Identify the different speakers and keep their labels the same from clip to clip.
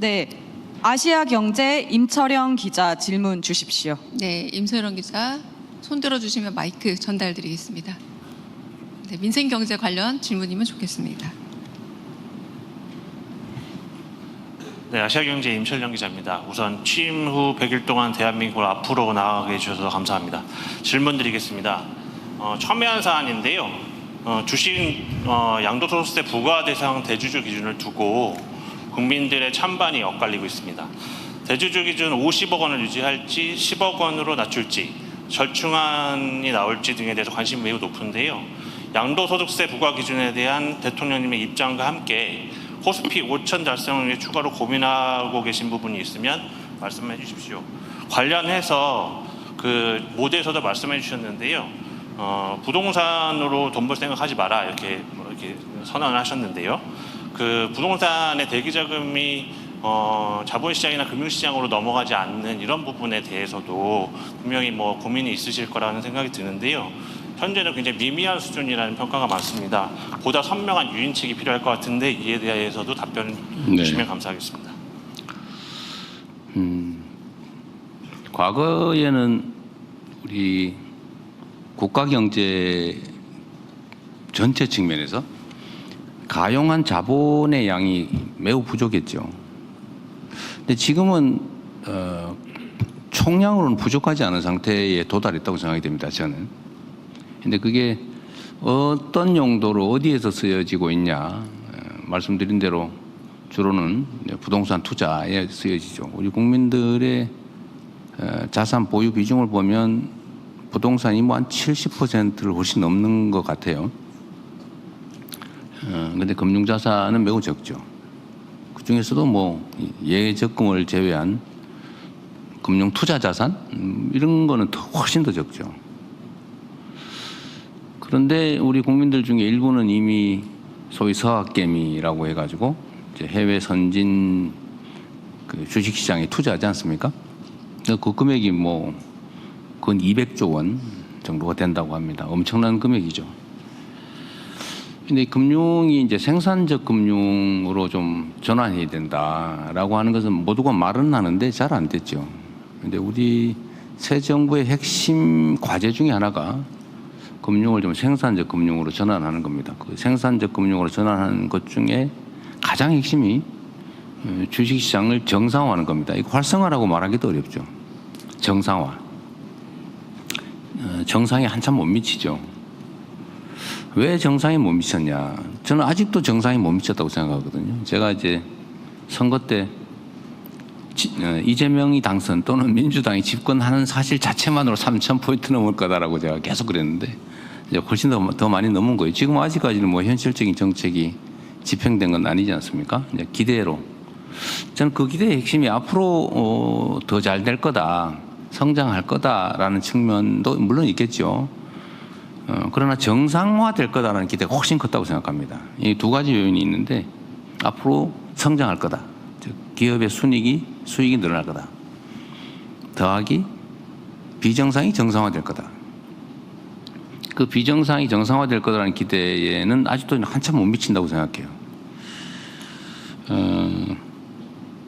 Speaker 1: 네, 아시아 경제 임철영 기자 질문 주십시오.
Speaker 2: 네, 임소영 기자 손 들어 주시면 마이크 전달 드리겠습니다. 네, 민생 경제 관련 질문이면 좋겠습니다.
Speaker 3: 네, 아시아경제 임철영 기자입니다. 우선 취임 후 100일 동안 대한민국을 앞으로 나아가게 해주셔서 감사합니다. 질문 드리겠습니다. 어, 첨예한 사안인데요. 어, 주식 어, 양도소득세 부과 대상 대주주 기준을 두고 국민들의 찬반이 엇갈리고 있습니다. 대주주 기준 50억 원을 유지할지 10억 원으로 낮출지 절충안이 나올지 등에 대해서 관심이 매우 높은데요. 양도소득세 부과 기준에 대한 대통령님의 입장과 함께 코스피 5천 달성을 위해 추가로 고민하고 계신 부분이 있으면 말씀해 주십시오. 관련해서 그 모두에서도 말씀해 주셨는데요. 어, 부동산으로 돈 벌 생각하지 마라 이렇게 뭐 이렇게 선언을 하셨는데요. 그 부동산의 대기 자금이 어, 자본시장이나 금융시장으로 넘어가지 않는 이런 부분에 대해서도 분명히 뭐 고민이 있으실 거라는 생각이 드는데요. 현재는 굉장히 미미한 수준이라는 평가가 많습니다. 보다 선명한 유인책이 필요할 것 같은데 이에 대해서도 답변
Speaker 4: 네.
Speaker 3: 주시면 감사하겠습니다.
Speaker 4: 과거에는 우리 국가 경제 전체 측면에서 가용한 자본의 양이 매우 부족했죠. 근데 지금은 어, 총량으로는 부족하지 않은 상태에 도달했다고 생각이 됩니다. 저는. 근데 그게 어떤 용도로 어디에서 쓰여지고 있냐 어, 말씀드린 대로 주로는 부동산 투자에 쓰여지죠. 우리 국민들의 어, 자산 보유 비중을 보면 부동산이 뭐 한 70%를 훨씬 넘는 것 같아요. 어, 근데 금융 자산은 매우 적죠. 그 중에서도 뭐 예적금을 제외한 금융 투자 자산 음, 이런 거는 더 훨씬 더 적죠. 그런데 우리 국민들 중에 일부는 이미 소위 서학개미라고 해가지고 해외 선진 그 주식시장에 투자하지 않습니까? 그 금액이 뭐 근 200조 원 정도가 된다고 합니다. 엄청난 금액이죠. 근데 금융이 이제 생산적 금융으로 좀 전환해야 된다라고 하는 것은 모두가 말은 하는데 잘 안 됐죠. 근데 우리 새 정부의 핵심 과제 중에 하나가 금융을 좀 생산적 금융으로 전환하는 겁니다. 그 생산적 금융으로 전환하는 것 중에 가장 핵심이 어, 주식시장을 정상화하는 겁니다. 이거 활성화라고 말하기도 어렵죠. 정상화. 어, 정상에 한참 못 미치죠. 왜 정상에 못 미쳤냐? 저는 아직도 정상에 못 미쳤다고 생각하거든요. 제가 이제 선거 때 지- 어, 이재명이 당선 또는 민주당이 집권하는 사실 자체만으로 3천 포인트 넘을 거다라고 제가 계속 그랬는데 이제 훨씬 더, 더 많이 넘은 거예요. 지금 아직까지는 뭐 현실적인 정책이 집행된 건 아니지 않습니까? 이제 기대로 저는 그 기대의 핵심이 앞으로 어, 더 잘 될 거다, 성장할 거다라는 측면도 물론 있겠죠. 어, 그러나 정상화 될 거다라는 기대가 훨씬 컸다고 생각합니다. 이 두 가지 요인이 있는데 앞으로 성장할 거다. 즉 기업의 순이익이 수익이 늘어날 거다. 더하기 비정상이 정상화될 거다. 그 비정상이 정상화될 거다라는 기대에는 아직도 한참 못 미친다고 생각해요. 어,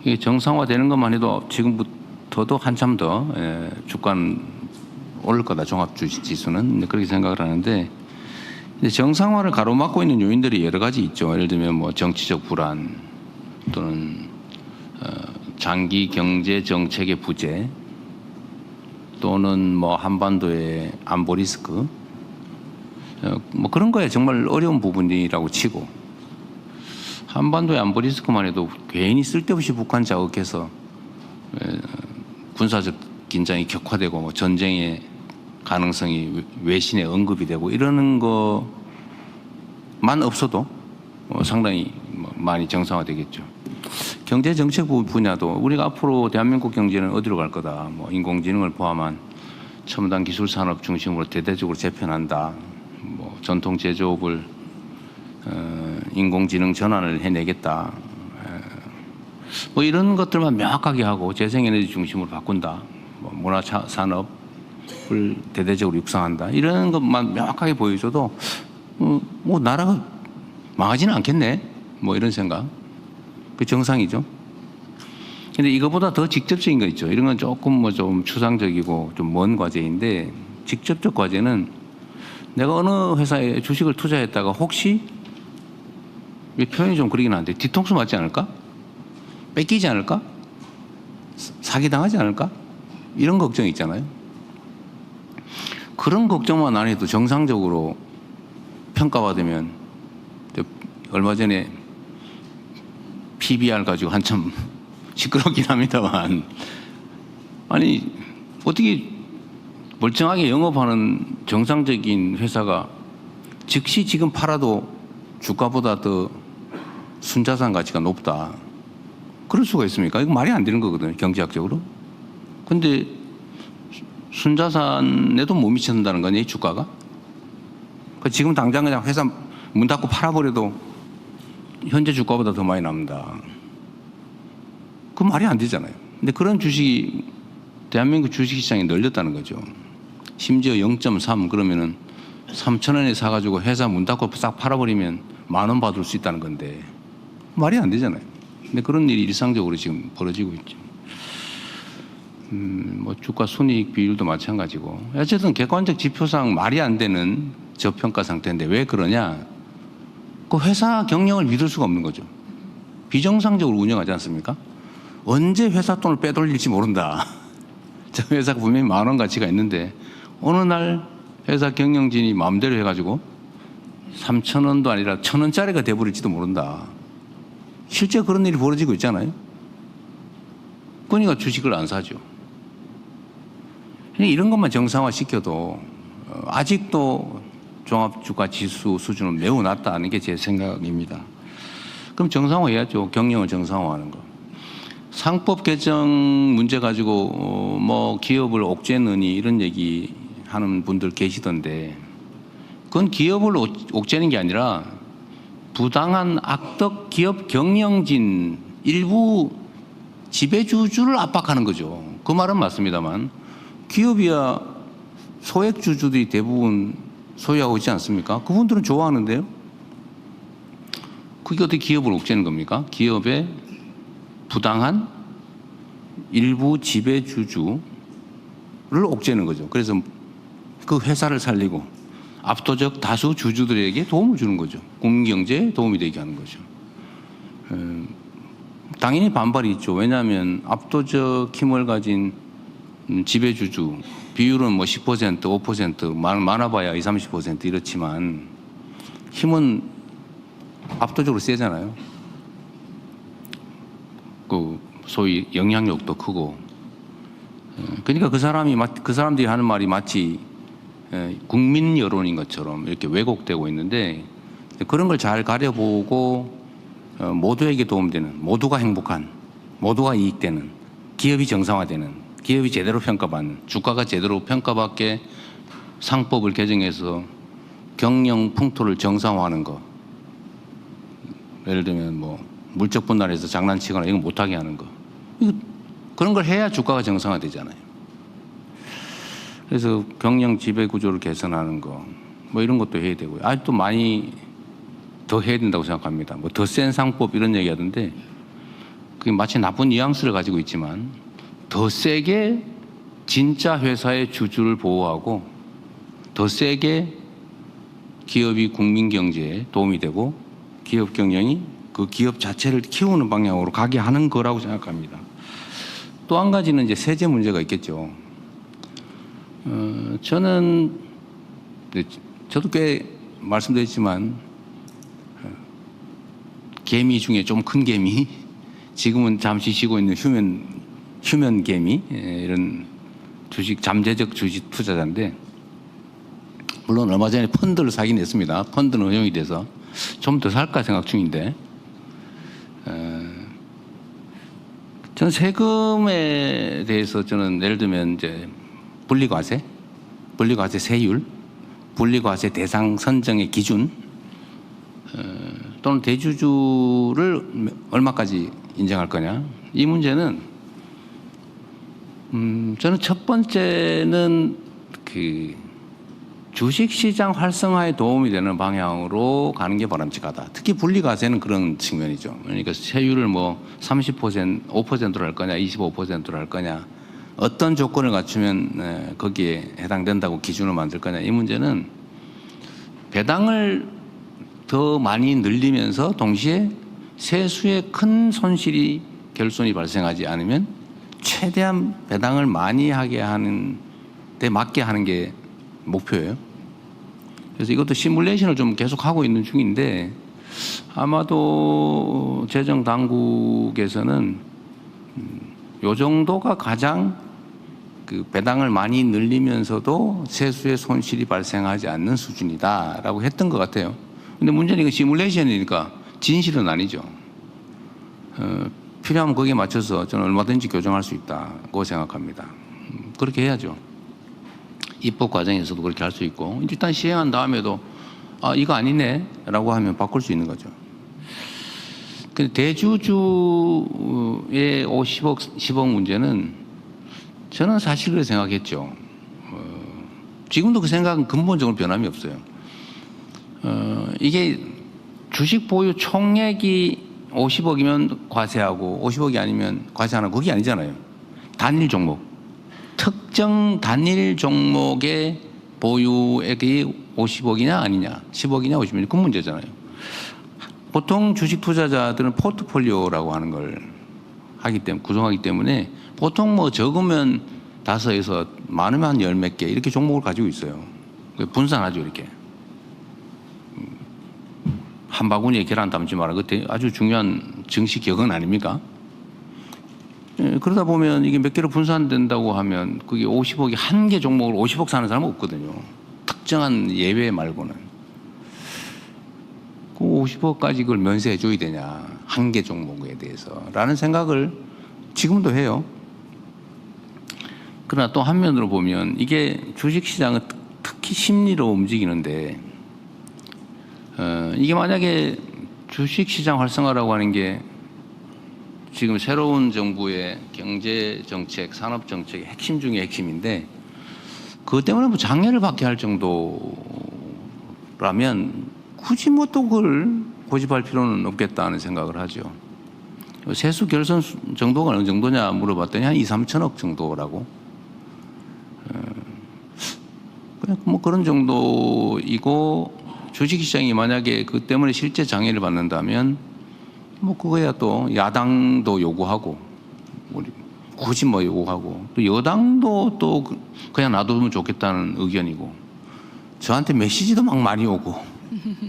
Speaker 4: 이게 정상화되는 것만 해도 지금부터도 한참 더 예, 주가는 오를 거다 종합 주식 지수는 그렇게 생각을 하는데 정상화를 가로막고 있는 요인들이 여러 가지 있죠. 예를 들면 뭐 정치적 불안 또는 어, 장기 경제 정책의 부재 또는 뭐 한반도의 안보 리스크 어, 뭐 그런 거에 정말 어려운 부분이라고 치고 한반도의 안보 리스크만 해도 괜히 쓸데없이 북한 자극해서 에, 군사적 긴장이 격화되고 뭐 전쟁의 가능성이 외신에 언급이 되고 이러는 것만 없어도 어, 상당히 뭐 많이 정상화되겠죠. 경제 정책 부- 분야도 우리가 앞으로 대한민국 경제는 어디로 갈 거다. 뭐 인공지능을 포함한 첨단 기술 산업 중심으로 대대적으로 재편한다. 뭐 전통 제조업을 어, 인공지능 전환을 해내겠다. 에, 뭐 이런 것들만 명확하게 하고 재생에너지 중심으로 바꾼다. 뭐 문화 차- 산업 을 대대적으로 육성한다. 이런 것만 명확하게 보여줘도 어, 뭐 나라가 망하지는 않겠네. 뭐 이런 생각. 그 정상이죠. 근데 이거보다 더 직접적인 거 있죠. 이런 건 조금 뭐 좀 추상적이고 좀 먼 과제인데 직접적 과제는 내가 어느 회사에 주식을 투자했다가 혹시 이 표현이 좀 그러긴 한데 뒤통수 맞지 않을까? 뺏기지 않을까? 사기 당하지 않을까? 이런 걱정이 있잖아요. 그런 걱정만 안 해도 정상적으로 평가받으면 저 얼마 전에 PBR 가지고 한참 시끄럽긴 합니다만 아니 어떻게 멀쩡하게 영업하는 정상적인 회사가 즉시 지금 팔아도 주가보다 더 순자산 가치가 높다. 그럴 수가 있습니까? 이거 말이 안 되는 거거든요, 경제학적으로. 근데 순자산에도 못 미친다는 거냐, 이 주가가? 그 지금 당장 그냥 회사 문 닫고 팔아버려도 현재 주가보다 더 많이 납니다. 그 말이 안 되잖아요. 근데 그런 주식이 대한민국 주식시장에 널렸다는 거죠. 심지어 0.3 그러면은 3천 원에 사가지고 회사 문 닫고 싹 팔아버리면 만 원 받을 수 있다는 건데 말이 안 되잖아요. 근데 그런 일이 일상적으로 지금 벌어지고 있죠. 음, 뭐 주가 순이익 비율도 마찬가지고 어쨌든 객관적 지표상 말이 안 되는 저평가 상태인데 왜 그러냐? 그 회사 경영을 믿을 수가 없는 거죠. 비정상적으로 운영하지 않습니까? 언제 회사 돈을 빼돌릴지 모른다. 저 회사가 분명히 만 원 가치가 있는데 어느 날 회사 경영진이 마음대로 해가지고 3천 원도 아니라 천 원짜리가 돼버릴지도 모른다. 실제 그런 일이 벌어지고 있잖아요. 그러니까 주식을 안 사죠. 그냥 이런 것만 정상화 시켜도 어, 아직도 종합주가 지수 수준은 매우 낮다는 게 제 생각입니다. 그럼 정상화해야죠. 경영을 정상화하는 거. 상법 개정 문제 가지고 어, 뭐 기업을 옥죄느니 이런 얘기 하는 분들 계시던데 그건 기업을 옥- 옥죄는 게 아니라 부당한 악덕 기업 경영진 일부 지배주주를 압박하는 거죠. 그 말은 맞습니다만 기업이야 소액 주주들이 대부분 소유하고 있지 않습니까? 그분들은 좋아하는데요. 그게 어떻게 기업을 옥죄는 겁니까? 기업의 부당한 일부 지배주주를 옥죄는 거죠. 그래서 그 회사를 살리고 압도적 다수 주주들에게 도움을 주는 거죠. 국민 경제에 도움이 되게 하는 거죠. 음, 당연히 반발이 있죠. 왜냐하면 압도적 힘을 가진 음, 지배주주 비율은 뭐 10%, 5% 많, 많아봐야 20, 30% 이렇지만 힘은 압도적으로 세잖아요. 그 소위 영향력도 크고 어, 그러니까 그 사람이 마- 그 사람들이 하는 말이 마치 에, 국민 여론인 것처럼 이렇게 왜곡되고 있는데 그런 걸 잘 가려보고 어, 모두에게 도움되는 모두가 행복한 모두가 이익되는 기업이 정상화되는 기업이 제대로 평가받는 주가가 제대로 평가받게 상법을 개정해서 경영 풍토를 정상화하는 거 예를 들면 뭐 물적 분할해서 장난치거나 이거 못하게 하는 거 이거 그런 걸 해야 주가가 정상화되잖아요. 그래서 경영 지배 구조를 개선하는 거 뭐 이런 것도 해야 되고요. 아직도 많이 더 해야 된다고 생각합니다. 뭐 더 센 상법 이런 얘기 하던데 그게 마치 나쁜 뉘앙스를 가지고 있지만 더 세게 진짜 회사의 주주를 보호하고 더 세게 기업이 국민 경제에 도움이 되고 기업 경영이 그 기업 자체를 키우는 방향으로 가게 하는 거라고 생각합니다. 또 한 가지는 이제 세제 문제가 있겠죠. 어, 저는 네, 저도 꽤 말씀드렸지만 어, 개미 중에 좀 큰 개미 지금은 잠시 쉬고 있는 휴면 휴면 개미 예, 이런 주식 잠재적 주식 투자자인데 물론 얼마 전에 펀드를 사긴 했습니다. 펀드는 허용이 돼서 좀 더 살까 생각 중인데 어, 저는 세금에 대해서 저는 예를 들면 이제 분리과세, 분리과세 세율, 분리과세 대상 선정의 기준 어, 또는 대주주를 얼마까지 인정할 거냐 이 문제는 음, 저는 첫 번째는 그 주식시장 활성화에 도움이 되는 방향으로 가는 게 바람직하다. 특히 분리과세는 그런 측면이죠. 그러니까 세율을 뭐 30%, 5%로 할 거냐, 25%로 할 거냐, 어떤 조건을 갖추면 에, 거기에 해당된다고 기준을 만들 거냐 이 문제는 배당을 더 많이 늘리면서 동시에 세수에 큰 손실이 결손이 발생하지 않으면 최대한 배당을 많이 하게 하는 데 맞게 하는 게 목표예요. 그래서 이것도 시뮬레이션을 좀 계속 하고 있는 중인데 아마도 재정 당국에서는 음, 요 정도가 가장 그 배당을 많이 늘리면서도 세수의 손실이 발생하지 않는 수준이다라고 했던 것 같아요. 근데 문제는 이거 시뮬레이션이니까 진실은 아니죠. 어, 필요하면 거기에 맞춰서 저는 얼마든지 교정할 수 있다고 생각합니다. 음, 그렇게 해야죠. 입법 과정에서도 그렇게 할 수 있고 일단 시행한 다음에도 아 이거 아니네라고 하면 바꿀 수 있는 거죠. 근데 대주주의 50억 10억 문제는 저는 사실 그렇게 생각했죠. 어, 지금도 그 생각은 근본적으로 변함이 없어요. 어, 이게 주식 보유 총액이 50억이면 과세하고 50억이 아니면 과세 안 하고 그게 아니잖아요. 단일 종목. 특정 단일 종목의 보유액이 50억이냐 아니냐, 10억이냐 50억이냐 그 문제잖아요. 보통 주식 투자자들은 포트폴리오라고 하는 걸 하기 때문에 구성하기 때문에 보통 뭐 적으면 다섯에서 많으면 한 열 몇 개 이렇게 종목을 가지고 있어요. 그 분산하죠 이렇게. 음, 한 바구니에 계란 담지 마라. 그때 아주 중요한 증시 격언 아닙니까? 예, 그러다 보면 이게 몇 개로 분산된다고 하면 그게 50억이 한 개 종목을 50억 사는 사람은 없거든요. 특정한 예외 말고는. 그 50억까지 그걸 면세해 줘야 되냐. 한 개 종목에 대해서. 라는 생각을 지금도 해요. 그러나 또 한면으로 보면 이게 주식시장은 특- 특히 심리로 움직이는데 어, 이게 만약에 주식시장 활성화라고 하는 게 지금 새로운 정부의 경제 정책, 산업 정책의 핵심 중의 핵심인데 그것 때문에 뭐 장애를 받게 할 정도라면 굳이 뭐 또 그걸 고집할 필요는 없겠다는 생각을 하죠. 세수 수- 정도가 어느 정도냐 물어봤더니 한 2, 3천억 정도라고. 어, 그냥 뭐 그런 정도이고 주식시장이 만약에 그 때문에 실제 장애를 받는다면 뭐 그거야 또 야당도 요구하고 우리 굳이 뭐 요구하고 또 여당도 또 그- 그냥 놔두면 좋겠다는 의견이고 저한테 메시지도 막 많이 오고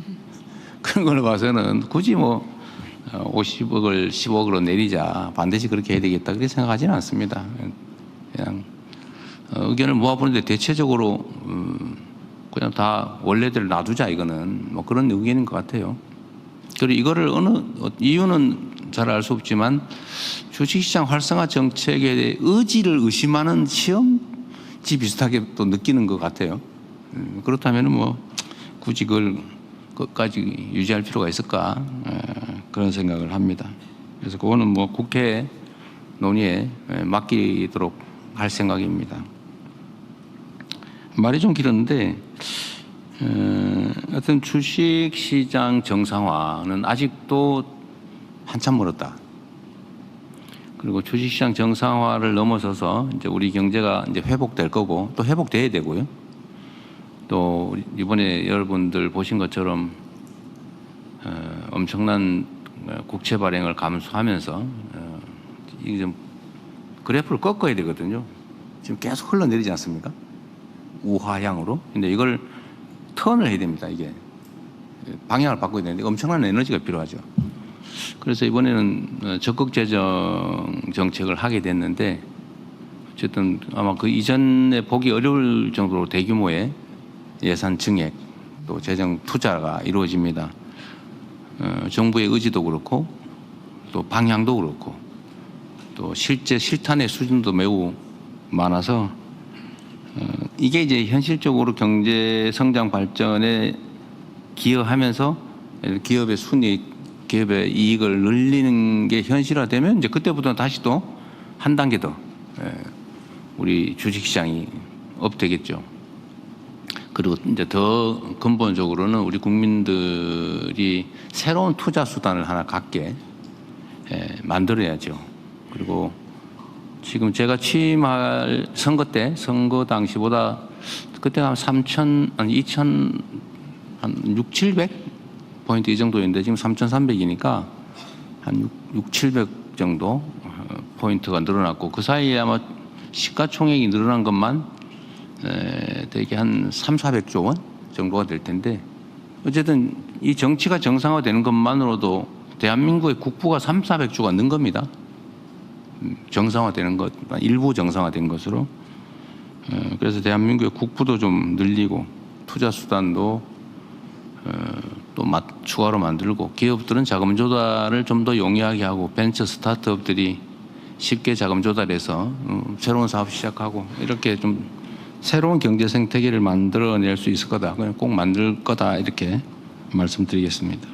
Speaker 4: 그런 걸 봐서는 굳이 뭐 50억을 10억으로 내리자 반드시 그렇게 해야 되겠다 그렇게 생각하지는 않습니다. 그냥 어, 의견을 모아보는데 대체적으로 음, 그냥 다 원래대로 놔두자 이거는 뭐 그런 의견인 것 같아요. 그리고 이거를 어느 어, 이유는 잘 알 수 없지만 주식시장 활성화 정책에 대해 의지를 의심하는 시험지 비슷하게 또 느끼는 것 같아요. 음, 그렇다면 뭐 굳이 그걸 끝까지 유지할 필요가 있을까 에, 그런 생각을 합니다. 그래서 그거는 뭐 국회 논의에 에, 맡기도록 할 생각입니다. 말이 좀 길었는데 어, 어떤 주식 시장 정상화는 아직도 한참 멀었다. 그리고 주식 시장 정상화를 넘어서서 이제 우리 경제가 이제 회복될 거고 또 회복돼야 되고요. 또 이번에 여러분들 보신 것처럼 어, 엄청난 어, 국채 발행을 감수하면서 어, 이게 좀 그래프를 꺾어야 되거든요. 지금 계속 흘러내리지 않습니까? 우하향으로. 근데 이걸 턴을 해야 됩니다. 이게 방향을 바꿔야 되는데 엄청난 에너지가 필요하죠. 그래서 이번에는 어, 적극 재정 정책을 하게 됐는데 어쨌든 아마 그 이전에 보기 어려울 정도로 대규모의 예산 증액 또 재정 투자가 이루어집니다. 어, 정부의 의지도 그렇고 또 방향도 그렇고 또 실제 실탄의 수준도 매우 많아서 어, 이게 이제 현실적으로 경제 성장 발전에 기여하면서 기업의 순이익, 기업의 이익을 늘리는 게 현실화되면 이제 그때부터 다시 또 한 단계 더 예, 우리 주식시장이 업되겠죠. 그리고 이제 더 근본적으로는 우리 국민들이 새로운 투자 수단을 하나 갖게 예, 만들어야죠. 그리고 지금 제가 취임할 선거 때 선거 당시보다 그때 한 3천 아니 2천 한 6, 700 포인트 이 정도였는데 지금 3,300이니까 한 6, 6 700 정도 어, 포인트가 늘어났고 그 사이에 아마 시가총액이 늘어난 것만 에, 되게 한 3, 400조 원 정도가 될 텐데 어쨌든 이 정치가 정상화되는 것만으로도 대한민국의 국부가 3, 400조가 는 겁니다. 음, 정상화되는 것, 일부 정상화된 것으로. 어, 그래서 대한민국의 국부도 좀 늘리고 투자 수단도 어, 또 마- 추가로 만들고 기업들은 자금 조달을 좀 더 용이하게 하고 벤처 스타트업들이 쉽게 자금 조달해서 어, 새로운 사업 시작하고 이렇게 좀 새로운 경제 생태계를 만들어낼 수 있을 거다. 그냥 꼭 만들 거다 이렇게 말씀드리겠습니다.